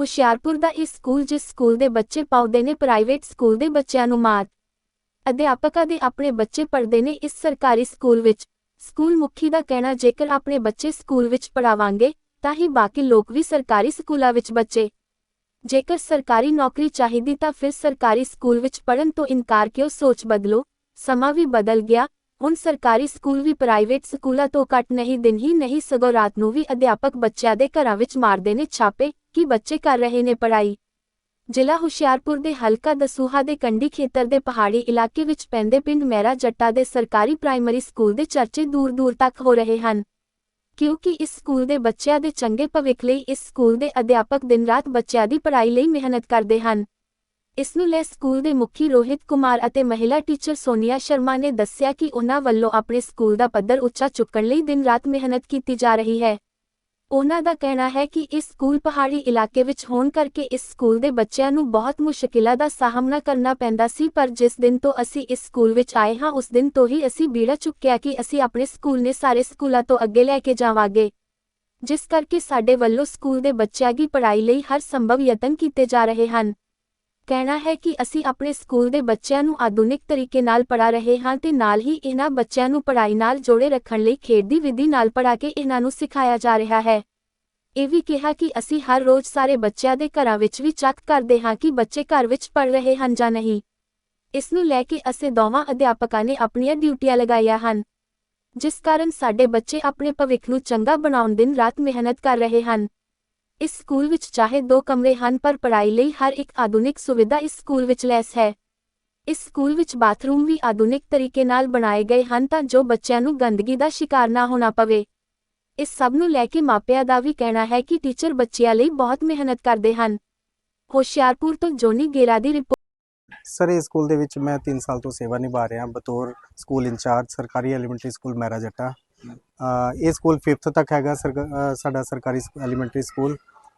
ਹੁਸ਼ਿਆਰਪੁਰ ਦਾ ਇਹ ਸਕੂਲ ਜਿਸ ਸਕੂਲ ਦੇ ਬੱਚੇ ਪਾਉਂਦੇ ਨੇ ਪ੍ਰਾਈਵੇਟ ਸਕੂਲ ਦੇ ਬੱਚਿਆਂ ਨੂੰ ਮਾਤ। ਅਧਿਆਪਕਾਂ ਦੇ ਆਪਣੇ ਬੱਚੇ ਪੜ੍ਹਦੇ ਨੇ ਇਸ ਸਰਕਾਰੀ ਸਕੂਲ ਵਿੱਚ। ਸਕੂਲ ਮੁਖੀ ਦਾ ਕਹਿਣਾ, ਜੇਕਰ ਆਪਣੇ ਬੱਚੇ ਸਕੂਲ ਵਿੱਚ ਪੜਾਵਾਂਗੇ ਤਾਂ ਹੀ ਬਾਕੀ ਲੋਕ ਵੀ ਸਰਕਾਰੀ ਸਕੂਲਾਂ ਵਿੱਚ ਬੱਚੇ। ਜੇਕਰ ਸਰਕਾਰੀ ਨੌਕਰੀ ਚਾਹੀਦੀ ਤਾਂ ਫਿਰ ਸਰਕਾਰੀ ਸਕੂਲ ਵਿੱਚ ਪੜਨ ਤੋਂ ਇਨਕਾਰ ਕਿਉਂ? ਸੋਚ ਬਦਲੋ। ਸਮਾਂ ਵੀ ਬਦਲ ਗਿਆ। ਹੁਣ ਸਰਕਾਰੀ ਸਕੂਲ ਵੀ ਪ੍ਰਾਈਵੇਟ ਸਕੂਲਾਂ ਤੋਂ ਘੱਟ ਨਹੀਂ, ਦਿਨ ਹੀ ਨਹੀਂ, ਸਗੋਂ ਰਾਤ ਨੂੰ ਵੀ ਅਧਿਆਪਕ ਬੱਚਿਆਂ ਦੇ ਘਰਾਂ ਵਿੱਚ ਮਾਰਦੇ ਨੇ ਛਾਪੇ। ਕਿ ਬੱਚੇ ਕਰ ਰਹੇ ਨੇ ਪੜ੍ਹਾਈ? ਜ਼ਿਲ੍ਹਾ ਹੁਸ਼ਿਆਰਪੁਰ ਦੇ ਹਲਕਾ ਦਸੂਹਾ ਦੇ ਕੰਢੀ ਖੇਤਰ ਦੇ ਪਹਾੜੀ ਇਲਾਕੇ ਵਿੱਚ ਪੈਂਦੇ ਪਿੰਡ ਮੈਰਾ ਜੱਟਾ ਦੇ ਸਰਕਾਰੀ ਪ੍ਰਾਇਮਰੀ ਸਕੂਲ ਦੇ ਚਰਚੇ ਦੂਰ-ਦੂਰ ਤੱਕ ਹੋ ਰਹੇ ਹਨ। ਕਿਉਂਕਿ ਇਸ ਸਕੂਲ ਦੇ ਬੱਚਿਆਂ ਦੇ ਚੰਗੇ ਭਵਿੱਖ ਲਈ ਇਸ ਸਕੂਲ ਦੇ ਅਧਿਆਪਕ ਦਿਨ-ਰਾਤ ਬੱਚਿਆਂ ਦੀ ਪੜ੍ਹਾਈ ਲਈ ਮਿਹਨਤ ਕਰਦੇ ਹਨ। ਇਸ ਨੂੰ ਲੈ ਸਕੂਲ ਦੇ ਮੁਖੀ ਰੋਹਿਤ ਕੁਮਾਰ ਅਤੇ ਮਹਿਲਾ ਟੀਚਰ ਸੋਨੀਆ ਸ਼ਰਮਾ ਨੇ ਦੱਸਿਆ ਕਿ ਉਹਨਾਂ ਵੱਲੋਂ ਆਪਣੇ ਸਕੂਲ ਦਾ ਪੱਧਰ ਉੱਚਾ ਚੁੱਕਣ ਲਈ ਦਿਨ-ਰਾਤ ਮਿਹਨਤ ਕੀਤੀ ਜਾ ਰਹੀ ਹੈ। ਉਹਨਾਂ ਦਾ ਕਹਿਣਾ ਹੈ ਕਿ ਇਸ ਸਕੂਲ ਪਹਾੜੀ ਇਲਾਕੇ ਵਿੱਚ ਹੋਣ ਕਰਕੇ ਇਸ ਸਕੂਲ ਦੇ ਬੱਚਿਆਂ ਨੂੰ ਬਹੁਤ ਮੁਸ਼ਕਿਲਾਂ ਦਾ ਸਾਹਮਣਾ ਕਰਨਾ ਪੈਂਦਾ ਸੀ, ਪਰ ਜਿਸ ਦਿਨ ਤੋਂ ਅਸੀਂ ਇਸ ਸਕੂਲ ਵਿੱਚ ਆਏ ਹਾਂ, ਉਸ ਦਿਨ ਤੋਂ ਹੀ ਅਸੀਂ ਬੀੜਾ ਚੁੱਕਿਆ ਕਿ ਅਸੀਂ ਆਪਣੇ ਸਕੂਲ ਨੇ ਸਾਰੇ ਸਕੂਲਾਂ ਤੋਂ ਅੱਗੇ ਲੈ ਕੇ ਜਾਵਾਂਗੇ। ਜਿਸ ਕਰਕੇ ਸਾਡੇ ਵੱਲੋਂ ਸਕੂਲ ਦੇ ਬੱਚਿਆਂ ਦੀ ਪੜ੍ਹਾਈ ਲਈ ਹਰ ਸੰਭਵ ਯਤਨ ਕੀਤੇ ਜਾ ਰਹੇ ਹਨ। ਕਹਿਣਾ ਹੈ ਕਿ ਅਸੀਂ ਆਪਣੇ ਸਕੂਲ ਦੇ ਬੱਚਿਆਂ ਨੂੰ ਆਧੁਨਿਕ ਤਰੀਕੇ ਨਾਲ ਪੜ੍ਹਾ ਰਹੇ ਹਾਂ ਤੇ ਨਾਲ ਹੀ ਇਹਨਾਂ ਬੱਚਿਆਂ ਨੂੰ ਪੜ੍ਹਾਈ ਨਾਲ ਜੋੜੇ ਰੱਖਣ ਲਈ ਖੇਡ ਦੀ ਵਿਧੀ ਨਾਲ ਪੜ੍ਹਾ ਕੇ ਇਹਨਾਂ ਨੂੰ ਸਿਖਾਇਆ ਜਾ ਰਿਹਾ ਹੈ। ਇਹ ਵੀ ਕਿਹਾ ਕਿ ਅਸੀਂ ਹਰ ਰੋਜ਼ ਸਾਰੇ ਬੱਚਿਆਂ ਦੇ ਘਰਾਂ ਵਿੱਚ ਵੀ ਚੈੱਕ ਕਰਦੇ ਹਾਂ ਕਿ ਬੱਚੇ ਘਰ ਵਿੱਚ ਪੜ੍ਹ ਰਹੇ ਹਨ ਜਾਂ ਨਹੀਂ। ਇਸ ਨੂੰ ਲੈ ਕੇ ਅਸੀਂ ਦੋਵਾਂ ਅਧਿਆਪਕਾਂ ਨੇ ਆਪਣੀਆਂ ਡਿਊਟੀਆਂ ਲਗਾਈਆਂ ਹਨ, ਜਿਸ ਕਾਰਨ ਸਾਡੇ ਬੱਚੇ ਆਪਣੇ ਭਵਿੱਖ ਨੂੰ ਚੰਗਾ ਬਣਾਉਣ ਦਿਨ ਰਾਤ ਮਿਹਨਤ ਕਰ ਰਹੇ ਹਨ। ਇਸ ਸਕੂਲ ਵਿੱਚ ਚਾਹੇ ਦੋ ਕਮਰੇ ਹਨ, ਪਰ ਪੜ੍ਹਾਈ ਲਈ ਹਰ ਇੱਕ ਆਧੁਨਿਕ ਸੁਵਿਧਾ ਇਸ ਸਕੂਲ ਵਿੱਚ ਲੈਸ ਹੈ। ਇਸ ਸਕੂਲ ਵਿੱਚ ਬਾਥਰੂਮ ਵੀ ਆਧੁਨਿਕ ਤਰੀਕੇ ਨਾਲ ਬਣਾਏ ਗਏ ਹਨ ਤਾਂ ਜੋ ਬੱਚਿਆਂ ਨੂੰ ਗੰਦਗੀ ਦਾ ਸ਼ਿਕਾਰ ਨਾ ਹੋਣਾ ਪਵੇ। ਇਸ ਸਭ ਨੂੰ ਲੈ ਕੇ ਮਾਪਿਆਂ ਦਾ ਵੀ ਕਹਿਣਾ ਹੈ ਕਿ ਟੀਚਰ ਬੱਚਿਆਂ ਲਈ ਬਹੁਤ ਮਿਹਨਤ ਕਰਦੇ ਹਨ। ਹੋਸ਼ਿਆਰਪੁਰ ਤੋਂ ਜੋਨੀ ਗੇਰਾ ਦੀ ਰਿਪੋਰਟ ਸਰ, ਇਸ ਸਕੂਲ ਦੇ ਵਿੱਚ ਮੈਂ 3 ਸਾਲ ਤੋਂ ਸੇਵਾ ਨਿਭਾ ਰਿਹਾ, ਬਤੌਰ ਸਕੂਲ ਇੰਚਾਰਜ, ਸਰਕਾਰੀ ਐਲੀਮੈਂਟਰੀ ਸਕੂਲ ਮਹਿਰਾ ਇਹ ਸਕੂਲ 5th ਤੱਕ ਹੈਗਾ ਸਰਕ- ਸਾਡਾ ਸਰਕਾਰੀ ਐਲੀਮੈਂਟਰੀ ਸਕੂਲ।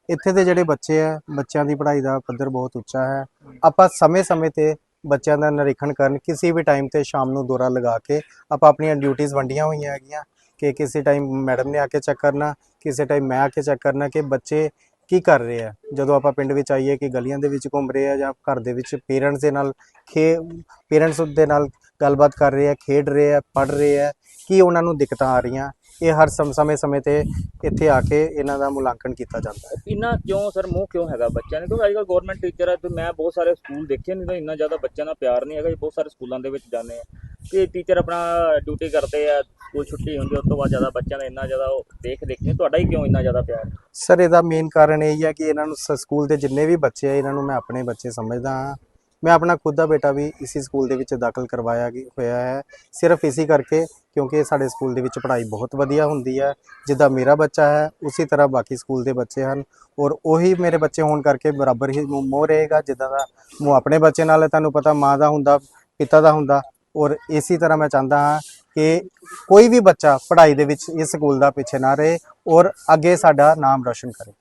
ਇੱਥੇ ਦੇ ਜਿਹੜੇ ਬੱਚੇ ਆ, ਬੱਚਿਆਂ ਦੀ ਪੜ੍ਹਾਈ ਦਾ ਪੱਧਰ ਬਹੁਤ ਉੱਚਾ ਹੈ। ਆਪਾਂ ਸਮੇਂ-ਸਮੇਂ ਤੇ ਬੱਚਿਆਂ ਦਾ ਨਿਰੀਖਣ ਕਰਨ, ਕਿਸੇ ਵੀ ਟਾਈਮ ਤੇ ਸ਼ਾਮ ਨੂੰ ਦੌਰਾ ਲਗਾ ਕੇ ਆਪਾਂ ਆਪਣੀਆਂ ਡਿਊਟੀਆਂ ਵੰਡੀਆਂ ਹੋਈਆਂ ਹੈਗੀਆਂ ਕਿ ਕਿਸੇ ਟਾਈਮ ਮੈਡਮ ਨੇ ਆ ਕੇ ਚੈੱਕ ਕਰਨਾ, ਕਿਸੇ ਟਾਈਮ ਮੈਂ ਆ ਕੇ ਚੈੱਕ ਕਰਨਾ ਕਿ ਬੱਚੇ ਕੀ ਕਰ ਰਹੇ ਆ। ਜਦੋਂ ਆਪਾਂ ਪਿੰਡ ਵਿੱਚ ਆਈਏ ਕਿ ਗਲੀਆਂ ਦੇ ਵਿੱਚ ਘੁੰਮ ਰਹੇ ਆ ਜਾਂ ਘਰ ਦੇ ਵਿੱਚ ਪੇਰੈਂਟਸ ਦੇ ਨਾਲ ਖੇ ਪੇਰੈਂਟਸ ਦੇ ਨਾਲ ਗੱਲਬਾਤ ਕਰ ਰਹੇ ਆ ਖੇਡ ਰਹੇ ਆ ਪੜ ਰਹੇ ਆ ਕੀ ਉਹਨਾਂ ਨੂੰ ਦਿੱਕਤਾਂ ਆ ਰਹੀਆਂ ਇਹ ਹਰ ਸਮ- ਸਮੇਂ ਤੇ ਇੱਥੇ ਆ ਕੇ ਇਹਨਾਂ ਦਾ ਮੁਲਾਂਕਣ ਕੀਤਾ ਜਾਂਦਾ ਹੈ। ਇੰਨਾ ਕਿਉਂ ਸਰ ਮੋਹ ਕਿਉਂ ਹੈਗਾ ਬੱਚਿਆਂ ਨੇ? ਕਿਉਂਕਿ ਅੱਜਕੱਲ ਗਵਰਨਮੈਂਟ ਟੀਚਰ ਹੈ ਤੇ ਮੈਂ ਬਹੁਤ ਸਾਰੇ ਸਕੂਲ ਦੇਖੇ ਨਹੀਂ ਤਾਂ ਇੰਨਾ ਜ਼ਿਆਦਾ ਬੱਚਿਆਂ ਦਾ ਪਿਆਰ ਨਹੀਂ ਹੈਗਾ ਜੀ ਬਹੁਤ ਸਾਰੇ ਸਕੂਲਾਂ ਦੇ ਵਿੱਚ ਜਾਂਦੇ ਆ ਕਿ ਟੀਚਰ ਆਪਣਾ ਡਿਊਟੀ ਕਰਦੇ ਆ ਸਕੂਲ ਛੁੱਟੀ ਹੁੰਦੀ ਉਸ ਤੋਂ ਬਾਅਦ ਜ਼ਿਆਦਾ ਬੱਚਿਆਂ ਦਾ ਇੰਨਾ ਜ਼ਿਆਦਾ ਉਹ ਦੇਖ ਦੇਖ ਕੇ ਤੁਹਾਡਾ ਹੀ ਕਿਉਂ ਇੰਨਾ ਜ਼ਿਆਦਾ ਪਿਆਰ? ਸਰ ਇਹਦਾ ਮੇਨ ਕਾਰਨ ਇਹ ਹੀ ਕਿ ਇਹਨਾਂ ਨੂੰ ਸਕੂਲ ਦੇ ਜਿੰਨੇ ਵੀ ਬੱਚੇ ਆ ਇਹਨਾਂ ਨੂੰ ਮੈਂ ਆਪਣੇ ਬੱਚੇ ਸਮਝਦਾ ਹਾਂ। ਮੈਂ ਆਪਣਾ ਖੁਦ ਦਾ ਬੇਟਾ ਵੀ ਇਸੇ ਸਕੂਲ ਦੇ ਵਿੱਚ ਦਾਖਲ ਕਰਵਾਇਆ ਹੋਇਆ ਹੈ। ਸਿਰਫ ਇਸੇ ਕਰਕੇ ਕਿਉਂਕਿ ਸਾਡੇ ਸਕੂਲ ਦੇ ਵਿੱਚ ਪੜ੍ਹਾਈ ਬਹੁਤ ਵਧੀਆ ਹੁੰਦੀ ਹੈ। ਜਿੱਦਾਂ ਮੇਰਾ ਬੱਚਾ ਹੈ, ਉਸੇ ਤਰ੍ਹਾਂ ਬਾਕੀ ਸਕੂਲ ਦੇ ਬੱਚੇ ਹਨ ਔਰ ਉਹੀ ਮੇਰੇ ਬੱਚੇ ਹੋਣ ਕਰਕੇ ਬਰਾਬਰ ਹੀ ਮੋਹ ਮੋਹ ਰਹੇਗਾ। ਜਿੱਦਾਂ ਦਾ ਮੋਹ ਆਪਣੇ ਬੱਚੇ ਨਾਲ ਹੈ, ਤੁਹਾਨੂੰ ਪਤਾ ਮਾਂ ਦਾ ਹੁੰਦਾ, ਪਿਤਾ ਦਾ ਹੁੰਦਾ ਔਰ ਇਸੇ ਤਰ੍ਹਾਂ ਮੈਂ ਚਾਹੁੰਦਾ ਹਾਂ ਕਿ ਕੋਈ ਵੀ ਬੱਚਾ ਪੜ੍ਹਾਈ ਦੇ ਵਿੱਚ ਇਸ ਸਕੂਲ ਦਾ ਪਿੱਛੇ ਨਾ ਰਹੇ ਔਰ ਅੱਗੇ ਸਾਡਾ ਨਾਮ ਰੋਸ਼ਨ ਕਰੇ।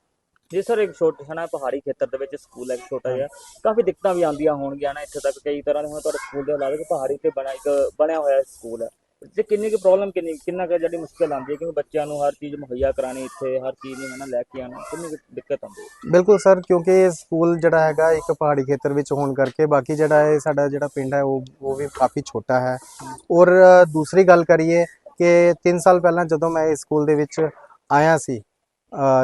ਜੀ ਸਰ ਇੱਕ ਛੋਟਾ ਜਿਹਾ ਨਾ ਪਹਾੜੀ ਖੇਤਰ ਦੇ ਵਿੱਚ ਸਕੂਲ ਹੈ ਇੱਕ ਛੋਟਾ ਜਿਹਾ, ਕਾਫੀ ਦਿੱਕਤਾਂ ਵੀ ਆਉਂਦੀਆਂ ਹੋਣਗੀਆਂ ਨਾ ਇੱਥੇ ਤੱਕ ਕਈ ਤਰ੍ਹਾਂ ਦੇ ਹੁਣ ਤੁਹਾਡੇ ਸਕੂਲ ਦੇ ਇਲਾਵਾ ਪਹਾੜੀ ਤੇ ਬਣਾ, ਇੱਕ ਬਣਿਆ ਹੋਇਆ ਸਕੂਲ ਹੈ। ਤੇ ਕਿੰਨੀ ਕੁ ਪ੍ਰੋਬਲਮ ਕਿੰਨੀ, ਕਿੰਨਾ ਕੁ ਜਿਹੜੀ ਮੁਸ਼ਕਲ ਆਉਂਦੀ ਹੈ, ਕਿਉਂਕਿ ਬੱਚਿਆਂ ਨੂੰ ਹਰ ਚੀਜ਼ ਮੁਹੱਈਆ ਕਰਾਣੀ ਇੱਥੇ, ਹਰ ਚੀਜ਼ ਨੂੰ ਹੈ ਨਾ ਲੈ ਕੇ ਆਉਣਾ, ਕਿੰਨੀ ਕੁ ਦਿੱਕਤ ਆਉਂਦੀ ਹੈ? ਬਿਲਕੁਲ ਸਰ, ਕਿਉਂਕਿ ਇਹ ਸਕੂਲ ਜਿਹੜਾ ਹੈਗਾ, ਇੱਕ ਪਹਾੜੀ ਖੇਤਰ ਵਿੱਚ ਹੋਣ ਕਰਕੇ, ਬਾਕੀ ਜਿਹੜਾ ਇਹ ਸਾਡਾ ਜਿਹੜਾ ਪਿੰਡ ਹੈ, ਉਹ ਉਹ ਵੀ ਕਾਫੀ ਛੋਟਾ ਹੈ। ਔਰ ਦੂਸਰੀ ਗੱਲ ਕਰੀਏ ਕਿ 3 ਸਾਲ ਪਹਿਲਾਂ ਜਦੋਂ ਮੈਂ ਇਸ ਸਕੂਲ ਦੇ ਵਿੱਚ ਆਇਆ ਸੀ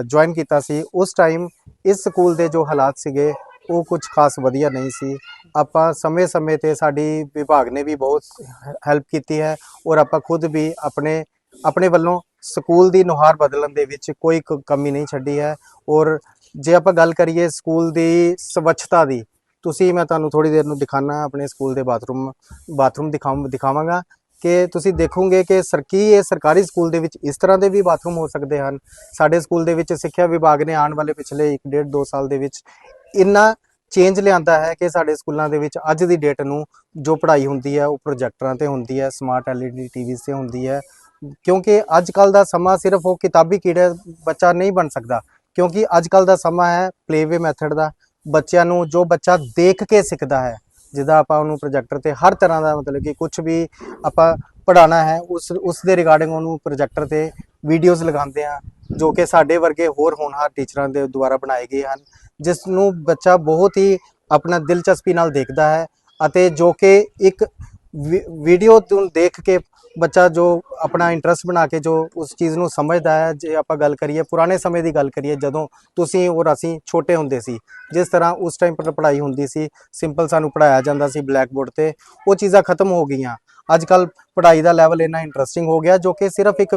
ਜੁਆਇਨ ਕੀਤਾ ਸੀ। ਉਸ ਟਾਈਮ ਇਸ ਸਕੂਲ ਦੇ ਜੋ ਹਾਲਾਤ ਸੀਗੇ, ਉਹ ਕੁਝ ਖਾਸ ਵਧੀਆ ਨਹੀਂ ਸੀ। ਆਪਾਂ ਸਮੇਂ-ਸਮੇਂ ਤੇ ਸਾਡੀ ਵਿਭਾਗ ਨੇ ਵੀ ਬਹੁਤ ਹੈਲਪ ਕੀਤੀ ਹੈ ਔਰ ਆਪਾਂ ਖੁਦ ਵੀ ਆਪਣੇ ਆਪਣੇ ਵੱਲੋਂ ਸਕੂਲ ਦੀ ਨੁਹਾਰ ਬਦਲਣ ਦੇ ਵਿੱਚ ਕੋਈ ਕ- ਕਮੀ ਨਹੀਂ ਛੱਡੀ ਹੈ। ਔਰ ਜੇ ਆਪਾਂ ਗੱਲ ਕਰੀਏ ਸਕੂਲ ਦੀ ਸਵੱਛਤਾ ਦੀ, ਤੁਸੀਂ, ਮੈਂ ਤੁਹਾਨੂੰ ਥੋੜੀ ਦੇਰ ਨੂੰ ਦਿਖਾਣਾ ਆਪਣੇ ਸਕੂਲ ਦੇ ਬਾਥਰੂਮ ਬਾਥਰੂਮ ਦਿਖਾਉਂ, ਦਿਖਾਵਾਂਗਾ। ਕਿ ਤੁਸੀਂ ਦੇਖੋਗੇ ਕਿ ਸਰਕੀ ਇਹ ਸਰਕਾਰੀ ਸਕੂਲ ਦੇ ਵਿੱਚ ਇਸ ਤਰ੍ਹਾਂ ਦੇ ਵੀ ਬਾਥਰੂਮ ਹੋ ਸਕਦੇ ਹਨ? ਸਾਡੇ ਸਕੂਲ ਦੇ ਵਿੱਚ ਸਿੱਖਿਆ ਵਿਭਾਗ ਨੇ ਆਉਣ ਵਾਲੇ ਪਿਛਲੇ 1 ਡੇਢ 2 ਸਾਲ ਦੇ ਵਿੱਚ ਇੰਨਾ ਚੇਂਜ ਲਿਆਂਦਾ ਹੈ ਕਿ ਸਾਡੇ ਸਕੂਲਾਂ ਦੇ ਵਿੱਚ ਅੱਜ ਦੀ ਡੇਟ ਨੂੰ ਜੋ ਪੜ੍ਹਾਈ ਹੁੰਦੀ ਹੈ, ਉਹ ਪ੍ਰੋਜੈਕਟਰਾਂ ਤੇ ਹੁੰਦੀ ਹੈ ਸਮਾਰਟ ਐਲਈਡੀ ਟੀਵੀ ਤੇ ਹੁੰਦੀ ਹੈ। ਕਿਉਂਕਿ ਅੱਜ ਕੱਲ ਦਾ ਸਮਾਂ ਸਿਰਫ ਉਹ ਕਿਤਾਬੀ ਕੀੜੇ ਬੱਚਾ ਨਹੀਂ ਬਣ ਸਕਦਾ। ਕਿਉਂਕਿ ਅੱਜ ਕੱਲ ਦਾ ਸਮਾਂ ਹੈ ਪਲੇਵੇ ਮੈਥਡ ਦਾ। ਬੱਚਿਆਂ ਨੂੰ ਜੋ ਬੱਚਾ ਦੇਖ ਕੇ ਸਿੱਖਦਾ ਹੈ ਜਿੱਦਾਂ ਆਪਾਂ ਉਹਨੂੰ ਪ੍ਰੋਜੈਕਟਰ ਤੇ ਹਰ ਤਰ੍ਹਾਂ ਦਾ ਮਤਲਬ ਕਿ ਕੁਝ ਵੀ ਆਪਾਂ ਪੜਾਉਣਾ ਹੈ, ਉਸ ਉਸ ਦੇ ਰਿਗਾਰਡਿੰਗ ਉਹਨੂੰ ਪ੍ਰੋਜੈਕਟਰ ਤੇ ਵੀਡੀਓਜ਼ ਲਗਾਉਂਦੇ ਆ ਜੋ ਕਿ ਸਾਡੇ ਵਰਗੇ ਹੋਰ ਹੋਣਹਾਰ ਟੀਚਰਾਂ ਦੇ ਦੁਆਰਾ ਬਣਾਏ ਗਏ ਹਨ ਜਿਸ ਨੂੰ ਬੱਚਾ ਬਹੁਤ ਹੀ ਆਪਣਾ ਦਿਲਚਸਪੀ ਨਾਲ ਦੇਖਦਾ ਹੈ ਅਤੇ ਜੋ ਕਿ ਇੱਕ ਵੀਡੀਓ ਤੋਂ ਦੇਖ ਕੇ ਬੱਚਾ ਜੋ ਆਪਣਾ ਇੰਟਰਸਟ ਬਣਾ ਕੇ ਜੋ ਉਸ ਚੀਜ਼ ਨੂੰ ਸਮਝਦਾ ਹੈ, ਜੇ ਆਪਾਂ ਗੱਲ ਕਰੀਏ, ਪੁਰਾਣੇ ਸਮੇਂ ਦੀ ਗੱਲ ਕਰੀਏ, ਜਦੋਂ ਤੁਸੀਂ ਔਰ ਅਸੀਂ ਛੋਟੇ ਹੁੰਦੇ ਸੀ, ਜਿਸ ਤਰ੍ਹਾਂ ਉਸ ਟਾਈਮ ਪਰ ਪੜ੍ਹਾਈ ਹੁੰਦੀ ਸੀ ਸਿੰਪਲ ਸਾਨੂੰ ਪੜਾਇਆ ਜਾਂਦਾ ਸੀ ਬਲੈਕ ਬੋਰਡ ਤੇ, ਉਹ ਚੀਜ਼ਾਂ ਖਤਮ ਹੋ ਗਈਆਂ। ਅੱਜ ਕੱਲ ਪੜ੍ਹਾਈ ਦਾ ਲੈਵਲ ਇੰਨਾ ਇੰਟਰਸਟਿੰਗ ਹੋ ਗਿਆ, ਜੋ ਕਿ ਸਿਰਫ ਇੱਕ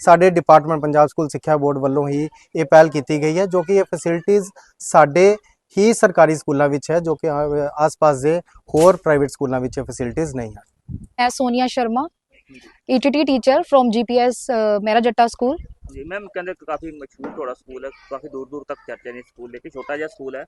ਸਾਡੇ ਡਿਪਾਰਟਮੈਂਟ ਪੰਜਾਬ ਸਕੂਲ ਸਿੱਖਿਆ ਬੋਰਡ ਵੱਲੋਂ ਹੀ ਇਹ ਪਹਿਲ ਕੀਤੀ ਗਈ ਹੈ, ਜੋ ਕਿ ਇਹ ਫੈਸਿਲਿਟੀਆਂ ਸਾਡੇ ਹੀ ਸਰਕਾਰੀ ਸਕੂਲਾਂ ਵਿੱਚ ਹੈ, ਜੋ ਕਿ ਆਸ-ਪਾਸ ਦੇ ਹੋਰ ਪ੍ਰਾਈਵੇਟ ਸਕੂਲਾਂ ਵਿੱਚ ਇਹ ਫੈਸਿਲਿਟੀਆਂ ਨਹੀਂ ਹਨ। ਮੈਂ Sonia Sharma ETT teacher from GPS ਮੇਰਾ ਜੱਟਾ ਸਕੂਲ ਜੀ ਮੈਮ ਕਹਿੰਦੇ ਕਾਫੀ ਮਸ਼ਹੂਰ ਤੁਹਾਡਾ ਸਕੂਲ ਹੈ ਕਾਫੀ ਦੂਰ ਦੂਰ ਤੱਕ ਚਰਚਾ ਨੇ ਸਕੂਲ ਦੇ ਕਿ ਛੋਟਾ ਜਿਹਾ ਸਕੂਲ ਹੈ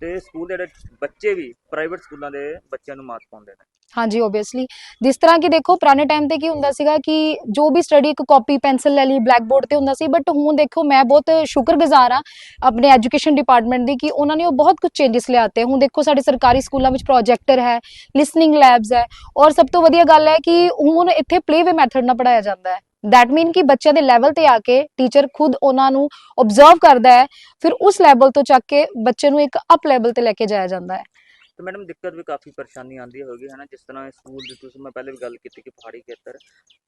ਤੇ ਸਕੂਲ ਦੇ ਜਿਹੜੇ ਬੱਚੇ ਵੀ ਪ੍ਰਾਈਵੇਟ ਸਕੂਲਾਂ ਦੇ ਬੱਚਿਆਂ ਨੂੰ ਮਾਤ ਪਾਉਂਦੇ ਨੇ। ਹਾਂਜੀ ਓਬਵੀਅਸਲੀ ਜਿਸ ਤਰ੍ਹਾਂ ਕਿ ਦੇਖੋ, ਪੁਰਾਣੇ ਟਾਈਮ ਤੇ ਕੀ ਹੁੰਦਾ ਸੀਗਾ ਕਿ ਜੋ ਵੀ ਸਟੱਡੀ ਇੱਕ ਕਾਪੀ ਪੈਨਸਲ ਲੈ ਲਈ ਬਲੈਕ ਬੋਰਡ ਤੇ ਹੁੰਦਾ ਸੀ ਬਟ ਹੁਣ ਦੇਖੋ, ਮੈਂ ਬਹੁਤ ਸ਼ੁਕਰਗੁਜ਼ਾਰ ਆ ਆਪਣੇ ਐਜੂਕੇਸ਼ਨ ਡਿਪਾਰਟਮੈਂਟ ਦੀ ਕਿ ਉਹਨਾਂ ਨੇ ਉਹ ਬਹੁਤ ਕੁਝ ਚੇਂਜਸ ਲਿਆਤੇ ਹੁਣ ਦੇਖੋ, ਸਾਡੇ ਸਰਕਾਰੀ ਸਕੂਲਾਂ ਵਿੱਚ ਪ੍ਰੋਜੈਕਟਰ ਹੈ ਲਿਸਨਿੰਗ ਲੈਬਸ ਹੈ ਔਰ ਸਭ ਤੋਂ ਵਧੀਆ ਗੱਲ ਹੈ ਕਿ ਹੁਣ ਇੱਥੇ ਪਲੇਵੇ ਮੈਥਡ ਨਾਲ ਪੜਾਇਆ ਜਾਂਦਾ ਹੈ। ਦੈਟ ਮੀਨ ਕਿ ਬੱਚਿਆਂ ਦੇ ਲੈਵਲ ਤੇ ਆ ਕੇ ਟੀਚਰ ਖੁਦ ਉਹਨਾਂ ਨੂੰ ਆਬਜ਼ਰਵ ਕਰਦਾ ਹੈ, ਫਿਰ ਉਸ ਲੈਵਲ ਤੋਂ ਚੱਕ ਕੇ ਬੱਚੇ ਨੂੰ ਇੱਕ ਅਪ ਲੈਵਲ ਤੇ ਲੈ ਕੇ ਜਾਇਆ ਜਾਂਦਾ ਹੈ। ਤੇ ਮੈਡਮ ਦਿੱਕਤ ਵੀ ਕਾਫੀ ਪਰੇਸ਼ਾਨੀ ਆਉਂਦੀ ਹੋਗੀ ਹੈ ਨਾ ਜਿਸ ਤਰ੍ਹਾਂ ਸਕੂਲ ਦੀ ਤੁਸੀਂ ਮੈਂ ਪਹਿਲੇ ਵੀ ਗੱਲ ਕੀਤੀ ਕਿ ਪਹਾੜੀ ਖੇਤਰ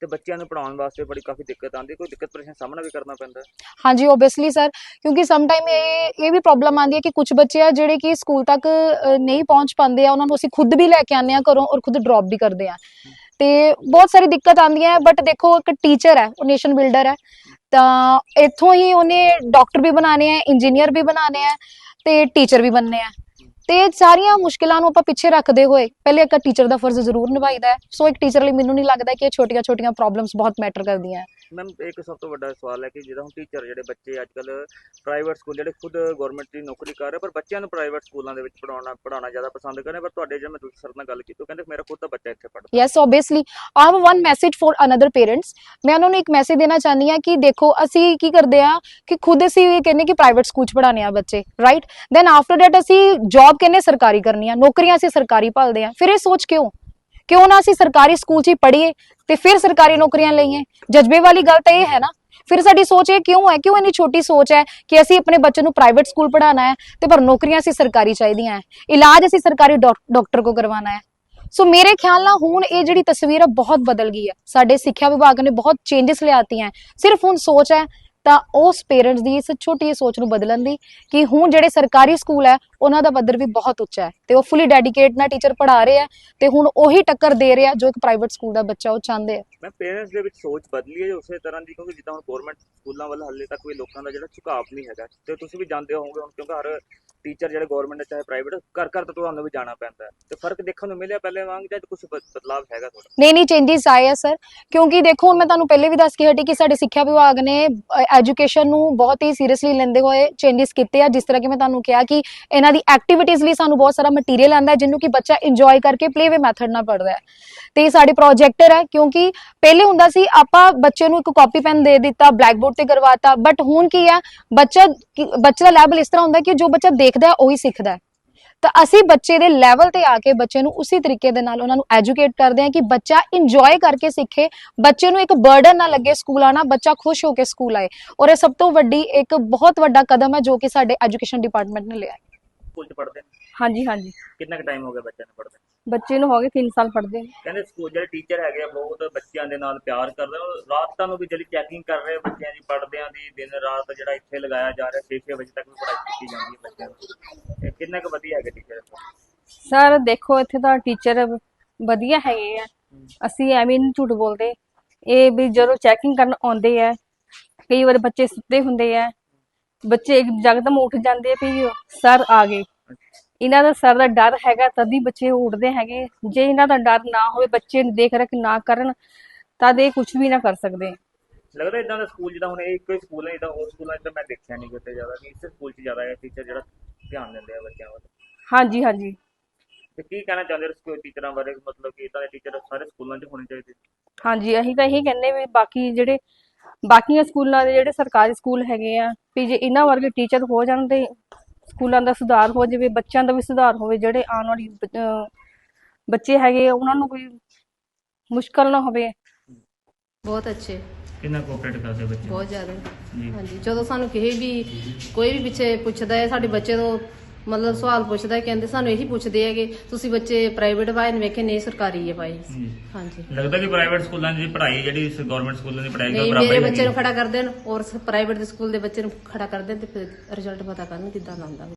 ਤੇ ਬੱਚਿਆਂ ਨੂੰ ਪੜਾਉਣ ਵਾਸਤੇ ਬੜੀ ਕਾਫੀ ਦਿੱਕਤ ਆਉਂਦੀ, ਕੋਈ ਦਿੱਕਤ ਪਰੇਸ਼ਾਨੀ ਸਾਹਮਣਾ ਵੀ ਕਰਨਾ ਪੈਂਦਾ? ਹਾਂਜੀ ਓਬਵੀਅਸਲੀ ਸਰ ਕਿਉਂਕਿ ਸਮ ਟਾਈਮ ਇਹ ਇਹ ਵੀ ਪ੍ਰੋਬਲਮ ਆਉਂਦੀ ਹੈ ਕਿ ਕੁਝ ਬੱਚੇ ਆ ਜਿਹੜੇ ਕਿ ਸਕੂਲ ਤੱਕ ਨਹੀਂ ਪਹੁੰਚ ਪਾਉਂਦੇ ਆ, ਉਹਨਾਂ ਨੂੰ ਅਸੀਂ ਖੁਦ ਵੀ ਲੈ ਕੇ ਆਉਂਦੇ ਆ ਘਰੋਂ ਔਰ ਖੁਦ ਡ੍ਰੌਪ ਵੀ ਕਰਦੇ ਆ। ਤੇ ਬਹੁਤ ਸਾਰੀ ਦਿੱਕਤ ਆਉਂਦੀਆਂ ਹੈ ਬਟ ਦੇਖੋ, ਇੱਕ ਟੀਚਰ ਹੈ, ਉਹ ਨੇਸ਼ਨ ਬਿਲਡਰ ਹੈ। ਤਾਂ ਇੱਥੋਂ ਹੀ ਉਹਨੇ ਡਾਕਟਰ ਵੀ ਬਣਾਣੇ ਆ ਇੰਜੀਨੀਅਰ ਵੀ ਬਣਾਣੇ ਆ ਤੇ ਟੀਚਰ ਵੀ ਬਣਨੇ ਆ। ਤੇ ਸਾਰੀਆਂ ਮੁਸ਼ਕਿਲਾਂ ਨੂੰ ਆਪਾਂ ਪਿੱਛੇ ਰੱਖਦੇ ਹੋਏ ਪਹਿਲੇ ਇੱਕ ਟੀਚਰ ਦਾ ਫਰਜ਼ ਜ਼ਰੂਰ ਨਿਭਾਈਦਾ ਹੈ। ਸੋ ਇੱਕ ਟੀਚਰ ਲਈ ਮੈਨੂੰ ਨਹੀਂ ਲੱਗਦਾ ਕਿ ਇਹ ਛੋਟੀਆਂ-ਛੋਟੀਆਂ ਪ੍ਰੋਬਲਮਸ ਬਹੁਤ ਮੈਟਰ ਕਰਦੀਆਂ ਮੈਮ ਇੱਕ ਸਭ ਤੋਂ ਵੱਡਾ ਸਵਾਲ ਹੈ ਕਿ ਜਦੋਂ ਹੁਣ ਟੀਚਰ ਜਿਹੜੇ ਬੱਚੇ ਅੱਜ ਕੱਲ ਪ੍ਰਾਈਵੇਟ ਸਕੂਲ ਜਿਹੜੇ ਖੁਦ ਗਵਰਨਮੈਂਟ ਦੀ ਨੌਕਰੀ ਕਰ ਰਹੇ ਪਰ ਬੱਚਿਆਂ ਨੂੰ ਪ੍ਰਾਈਵੇਟ ਸਕੂਲਾਂ ਦੇ ਵਿੱਚ ਪੜਾਉਣਾ ਪੜਾਉਣਾ ਜ਼ਿਆਦਾ ਪਸੰਦ ਕਰ ਪਰ ਤੁਹਾਡੇ ਜਿਵੇਂ ਦੂਸਰੇ ਸਰ ਨਾਲ ਗੱਲ ਕੀਤੀ, ਉਹ ਕਹਿੰਦੇ ਮੇਰਾ ਖੁਦ ਦਾ ਬੱਚਾ ਇੱਥੇ ਪੜ੍ਹਦਾ। Yes obviously, i have one message for another parents ਮੈਂ ਉਹਨਾਂ ਨੂੰ ਇੱਕ ਮੈਸੇਜ ਦੇਣਾ ਚਾਹਨੀ ਆ ਕਿ ਦੇਖੋ, ਅਸੀਂ ਕੀ ਕਰਦੇ ਆ ਕਿ ਖੁਦ ਅਸੀਂ ਇਹ ਕਹਿੰਦੇ ਕਿ ਪ੍ਰਾਈਵੇਟ ਸਕੂਲ ਚ ਪੜਾਣੇ ਆ ਬੱਚੇ ਰਾਈਟ ਦੈਨ ਆਫਟਰ ਦੈਟ ਅਸੀਂ ਜੌਬ ਕਹਿੰਦੇ ਸਰਕਾਰੀ ਕਰਨੀ ਆ, ਨੌਕਰੀਆਂ ਅਸੀਂ ਸਰਕਾਰੀ ਭਾਲਦੇ ਆ। ਫਿਰ ਇਹ ਸੋਚ ਕਿਉਂ? ਕਿਉਂ ਨਾ ਅਸੀਂ ਸਰਕਾਰੀ ਸਕੂਲ 'ਚ ਹੀ ਪੜ੍ਹੀਏ ਤੇ ਫਿਰ ਸਰਕਾਰੀ ਨੌਕਰੀਆਂ ਲਈਏ? ਜਜ਼ਬੇ ਵਾਲੀ ਗੱਲ ਤਾਂ ਇਹ ਹੈ ਨਾ, ਫਿਰ ਸਾਡੀ ਸੋਚ ਇਹ ਕਿਉਂ ਹੈ? ਕਿਉਂ ਇੰਨੀ ਛੋਟੀ ਸੋਚ ਹੈ ਕਿ ਅਸੀਂ ਆਪਣੇ ਬੱਚੇ ਨੂੰ ਪ੍ਰਾਈਵੇਟ ਸਕੂਲ ਪੜ੍ਹਾਉਣਾ ਹੈ ਤੇ ਪਰ ਨੌਕਰੀਆਂ ਅਸੀਂ ਸਰਕਾਰੀ ਚਾਹੀਦੀਆਂ ਹੈ? ਇਲਾਜ ਅਸੀਂ ਸਰਕਾਰੀ ਡਾਕ- ਡਾਕਟਰ ਕੋ ਕਰਵਾਉਣਾ ਹੈ। ਸੋ ਮੇਰੇ ਖਿਆਲ ਨਾਲ ਹੁਣ ਇਹ ਜਿਹੜੀ ਤਸਵੀਰ ਆ ਬਹੁਤ ਬਦਲ ਗਈ ਹੈ। ਸਾਡੇ ਸਿੱਖਿਆ ਵਿਭਾਗ ਨੇ ਬਹੁਤ ਚੇਂਜਸ ਲਿਆਤੀਆਂ ਸਿਰਫ ਹੁਣ ਸੋਚ ਹੈ ਤਾਂ ਉਸ ਪੇਰੈਂਟਸ ਦੀ ਇਸ ਛੋਟੀ ਸੋਚ ਨੂੰ ਬਦਲਣ ਦੀ ਕਿ ਹੁਣ ਜਿਹੜੇ ਸਰਕਾਰੀ ਸਕੂਲ ਹੈ ਉਹਨਾਂ ਦਾ ਪੱਧਰ ਵੀ ਬਹੁਤ ਉੱਚਾ ਹੈ ਤੇ ਉਹ ਫੁੱਲੀ ਡੈਡੀਕੇਟ ਨਾਲ ਟੀਚਰ ਪੜ੍ਹਾ ਰਹੇ ਆ ਤੇ ਹੁਣ ਉਹੀ ਟੱਕਰ ਦੇ ਰਿਹਾ ਜੋ ਇੱਕ ਪ੍ਰਾਈਵੇਟ ਸਕੂਲ ਦਾ ਬੱਚਾ ਉਹ ਚਾਹੁੰਦੇ ਆ। ਮੈਂ ਪੇਰੈਂਟਸ ਦੇ ਵਿੱਚ ਸੋਚ ਬਦਲੀ ਹੈ ਉਸੇ ਤਰ੍ਹਾਂ ਦੀ ਕਿਉਂਕਿ ਜਿੱਦਾਂ ਹੁਣ ਗਵਰਨਮੈਂਟ ਸਕੂਲਾਂ ਵੱਲ ਹਾਲੇ ਤੱਕ ਕੋਈ ਲੋਕਾਂ ਦਾ ਜਿਹੜਾ ਝੁਕਾਅ ਨਹੀਂ ਹੈਗਾ ਤੇ ਤੁਸੀਂ ਵੀ ਜਾਣਦੇ ਹੋਵੋਗੇ ਹੁਣ ਕਿਉਂਕਿ ਹਰ ਟੀਚਰ ਜਿਹੜੇ ਗਵਰਨਮੈਂਟ ਚਾਹੇ ਪ੍ਰਾਈਵੇਟ ਘਰ ਘਰ ਤੋਂ ਤੁਹਾਨੂੰ ਵੀ ਜਾਣਾ ਪੈਂਦਾ ਹੈ ਤੇ ਫ਼ਰਕ ਦੇਖਣ ਨੂੰ ਮਿਲਿਆ ਪਹਿਲੇ ਵਾਂਗ ਜਾਂ ਕੁਝ ਬਦਲਾਵ ਹੈਗਾ ਥੋੜਾ ਨਹੀਂ ਨਹੀਂ ਚੇਂਜਸ ਆਏ ਆ ਸਰ ਕਿਉਂਕਿ ਦੇਖੋ ਹੁਣ ਮੈਂ ਤੁਹਾਨੂੰ ਪਹਿਲੇ ਵੀ ਦੱਸ ਕੇ ਹਟੀ ਕਿ ਸਾਡੇ ਸਿੱਖਿਆ ਵਿਭਾਗ ਨੇ ਐਜੂਕੇਸ਼ਨ ਨੂੰ ਬਹੁਤ ਹੀ ਸੀਰੀਅਸਲੀ ਲੈਂਦੇ ਹੋਏ ਚੇਂਜਸ ਕੀਤੇ ਆ, ਜਿਸ ਤਰ੍ਹਾਂ ਕਿ ਮੈਂ ਤੁਹਾਨੂੰ ਕਿਹਾ ਕਿ ਇਹਨਾਂ ਦੀ ਐਕਟੀਵਿਟੀਜ਼ ਲਈ ਸਾਨੂੰ ਬਹੁਤ ਸਾਰਾ ਮਟੀਰੀਅਲ ਆਂਦਾ ਹੈ, ਜਿਹਨੂੰ ਕਿ ਬੱਚਾ ਇੰਜੋਏ ਕਰਕੇ ਪਲੇਵੇ ਮੈਥਡ ਨਾਲ ਪੜ੍ਹਦਾ ਹੈ। ਤੇ ਇਹ ਸਾਡੇ ਪ੍ਰੋਜੈਕਟਰ ਹੈ, ਕਿਉਂਕਿ ਪਹਿਲੇ ਹੁੰਦਾ ਸੀ ਆਪਾਂ ਬੱਚੇ ਨੂੰ ਇੱਕ ਕਾਪੀ ਪੈਨ ਦੇ ਦਿੱਤਾ ਬਲੈਕਬੋਰਡ ਤੇ ਕਰਵਾਤਾ ਬਟ ਹੁਣ ਕੀ ਹੈ, ਬੱਚਾ, ਬੱਚੇ ਦਾ ਲੈਵਲ ਇਸ ਤਰ੍ਹਾਂ ਹੁੰਦਾ ਕਿ ਜੋ ਬੱਚਾ ਦੇਖਦਾ ਹੈ, ਉਹੀ ਸਿੱਖਦਾ ਹੈ। ਤਾਂ ਅਸੀਂ ਬੱਚੇ ਦੇ ਲੈਵਲ ਤੇ ਆ ਕੇ ਬੱਚੇ ਨੂੰ ਉਸੇ ਤਰੀਕੇ ਦੇ ਨਾਲ ਉਹਨਾਂ ਨੂੰ ਐਜੂਕੇਟ ਕਰਦੇ ਹਾਂ ਕਿ ਬੱਚਾ ਇੰਜੋਏ ਕਰਕੇ ਸਿੱਖੇ, ਬੱਚੇ ਨੂੰ ਇੱਕ ਬਰਡਨ ਨਾ ਲੱਗੇ ਸਕੂਲ ਆਣਾ ਬੱਚਾ ਖੁਸ਼ ਹੋ ਕੇ ਸਕੂਲ ਆਏ। ਔਰ ਇਹ ਸਭ ਤੋਂ ਵੱਡੀ ਇੱਕ ਬਹੁਤ ਵੱਡਾ ਕਦਮ ਹੈ ਜੋ ਕਿ ਸਾਡੇ ਐਜੂਕੇਸ਼ਨ ਡਿਪਾਰਟਮੈਂਟ ਨੇ ਲਿਆ ਹੈ। ਸਕੂਲ 'ਚ ਪੜ੍ਹਦੇ ਨੇ। ਹਾਂਜੀ ਹਾਂਜੀ। ਕਿੰਨਾ ਕੁ ਟਾਈਮ ਹੋ ਗਿਆ ਬੱਚਿਆਂ ਨੂੰ ਪੜ੍ਹਦੇ ਬੱਚੇ ਨੂੰ ਹੋ ਗਏ 3 ਸਾਲ ਪੜ੍ਹਦੇ। ਕਹਿੰਦੇ ਸਕੂਲ ਜਿਹੜੇ ਟੀਚਰ ਹੈਗੇ ਆ ਬਹੁਤ ਬੱਚਿਆਂ ਦੇ ਨਾਲ ਪਿਆਰ ਕਰਦੇ ਨੇ ਉਹ ਰਾਤਾਂ ਨੂੰ ਵੀ ਜਿਹੜੀ ਚੈਕਿੰਗ ਕਰ ਰਹੇ ਬੱਚਿਆਂ ਦੀ ਪੜ੍ਹਦਿਆਂ ਦੀ ਦਿਨ ਰਾਤ ਜਿਹੜਾ ਇੱਥੇ ਲਗਾਇਆ ਜਾ ਰਿਹਾ 6-6 ਵਜੇ ਤੱਕ ਵੀ ਪੜ੍ਹਾਈ ਕੀਤੀ ਜਾਂਦੀ ਹੈ ਬੱਚਿਆਂ ਦੀ ਇਹ ਕਿੰਨਾ ਕੁ ਵਧੀਆ ਹੈਗੇ ਟੀਚਰ ਸਰ ਦੇਖੋ ਇੱਥੇ ਤਾਂ ਟੀਚਰ ਵਧੀਆ ਹੈਗੇ ਆ। ਅਸੀਂ ਐਵੇਂ ਨਹੀਂ ਝੂਠ ਬੋਲਦੇ। ਇਹ ਵੀ ਜਦੋਂ ਚੈਕਿੰਗ ਕਰਨ ਆਉਂਦੇ ਆ ਕਈ ਵਾਰ ਬੱਚੇ ਸੁੱਤੇ ਹੁੰਦੇ ਆ। ਬੱਚੇ ਜਗਦਮ ਉੱਠ ਜਾਂਦੇ ਆ ਵੀ ਸਰ ਆ ਗਏ। ਇਹਨਾਂ ਦਾ ਸਰ ਦਾ ਡਰ ਹੈਗਾ ਤਦ ਹੀ ਬੱਚੇ ਉੱਠਦੇ ਹੈਗੇ। ਜੇ ਇਹਨਾਂ ਦਾ ਡਰ ਨਾ ਹੋਵੇ ਬੱਚੇ ਦੇਖ ਰਖ ਨਾ ਕਰਨ ਤਦ ਇਹ ਕੁਝ ਵੀ ਨਾ ਕਰ ਸਕਦੇ। ਲੱਗਦਾ ਇਦਾਂ ਦਾ ਸਕੂਲ ਜਿੱਦਾਂ ਹੁਣ ਇਹ ਇੱਕੋ ਹੀ ਸਕੂਲ ਹੈ ਜਿੱਦਾਂ ਹੋਰ ਸਕੂਲਾਂ 'ਚ ਤਾਂ ਮੈਂ ਦੇਖਿਆ ਨਹੀਂ ਕਿਤੇ ਜ਼ਿਆਦਾ ਨਹੀਂ ਇਸੇ ਸਕੂਲ 'ਚ ਜ਼ਿਆਦਾ ਹੈ ਟੀਚਰ ਜਿਹੜਾ ਧਿਆਨ ਦਿੰਦੇ ਆ ਬੱਚਿਆਂ ਵੱਲ। ਹਾਂਜੀ ਹਾਂਜੀ। ਤੇ ਕੀ ਕਹਿਣਾ ਚਾਹੁੰਦੇ ਹੋ ਸਕੂਲ ਟੀਚਰਾਂ ਬਾਰੇ? ਮਤਲਬ ਕਿ ਇਦਾਂ ਦੇ ਟੀਚਰ ਸਾਰੇ ਸਕੂਲਾਂ 'ਚ ਹੋਣੇ ਚਾਹੀਦੇ। ਹਾਂਜੀ ਅਸੀਂ ਤਾਂ ਇਹੀ ਕਹਿੰਦੇ ਵੀ ਬਾਕੀ ਜਿਹੜੇ ਬਾਕੀਆਂ ਸਕੂਲਾਂ ਦੇ ਜਿਹੜੇ ਸਰਕਾਰੀ ਸਕੂਲ ਹੈਗੇ ਆ ਵੀ ਜੇ ਇਹਨਾਂ ਵਰਗੇ ਟੀਚਰ ਹੋ ਜਾਣ ਤੇ ਸਕੂਲਾਂ ਦਾ ਸੁਧਾਰ ਹੋ ਜਾਵੇ ਬੱਚਿਆਂ ਦਾ ਵੀ ਸੁਧਾਰ ਹੋਵੇ ਜਿਹੜੇ ਆਉਣ ਵਾਲੀ ਬੱਚੇ ਹੈਗੇ ਉਹਨਾਂ ਨੂੰ ਕੋਈ ਮੁਸ਼ਕਲ ਨਾ ਹੋਵੇ। ਬਹੁਤ ਅੱਛੇ। ਕਿੰਨਾ ਕੋਆਪਰੇਟ ਕਰਦੇ ਬੱਚੇ? ਬਹੁਤ ਜ਼ਿਆਦਾ। ਹਾਂਜੀ ਜਦੋਂ ਸਾਨੂੰ ਕਿਸੇ ਵੀ ਕੋਈ ਵੀ ਪਿੱਛੇ ਪੁੱਛਦਾ ਹੈ ਸਾਡੇ ਬੱਚੇ ਤੋਂ ਮਤਲਬ ਸਵਾਲ ਪੁੱਛਦਾ ਕਹਿੰਦੇ ਸਾਨੂੰ ਇਹੀ ਪੁੱਛਦੇ ਹੈਗੇ ਤੁਸੀਂ ਬੱਚੇ ਪ੍ਰਾਈਵੇਟ ਪਾਏ ਨੇ ਵੇਖੇ ਨਹੀਂ ਸਰਕਾਰੀ ਹੈ ਜੀ ਹਾਂਜੀ। ਲੱਗਦਾ ਕਿ ਪ੍ਰਾਈਵੇਟ ਸਕੂਲਾਂ ਦੀ ਪੜ੍ਹਾਈ ਜਿਹੜੀ ਗਵਰਨਮੈਂਟ ਸਕੂਲਾਂ ਦੀ ਪੜ੍ਹਾਈ ਨਹੀਂ ਬਰਾਬਰ ਮੇਰੇ ਹੀ ਬੱਚੇ ਨੂੰ। ਖੜਾ ਕਰ ਦੇਣ ਔਰ ਪ੍ਰਾਈਵੇਟ ਦੇ ਸਕੂਲ ਦੇ ਬੱਚੇ ਨੂੰ ਖੜਾ ਕਰ ਦੇਣ ਤੇ ਫਿਰ ਰਿਜ਼ਲਟ ਪਤਾ ਕਰਨ ਕਿੱਦਾਂ ਦਾ ਆਉਂਦਾ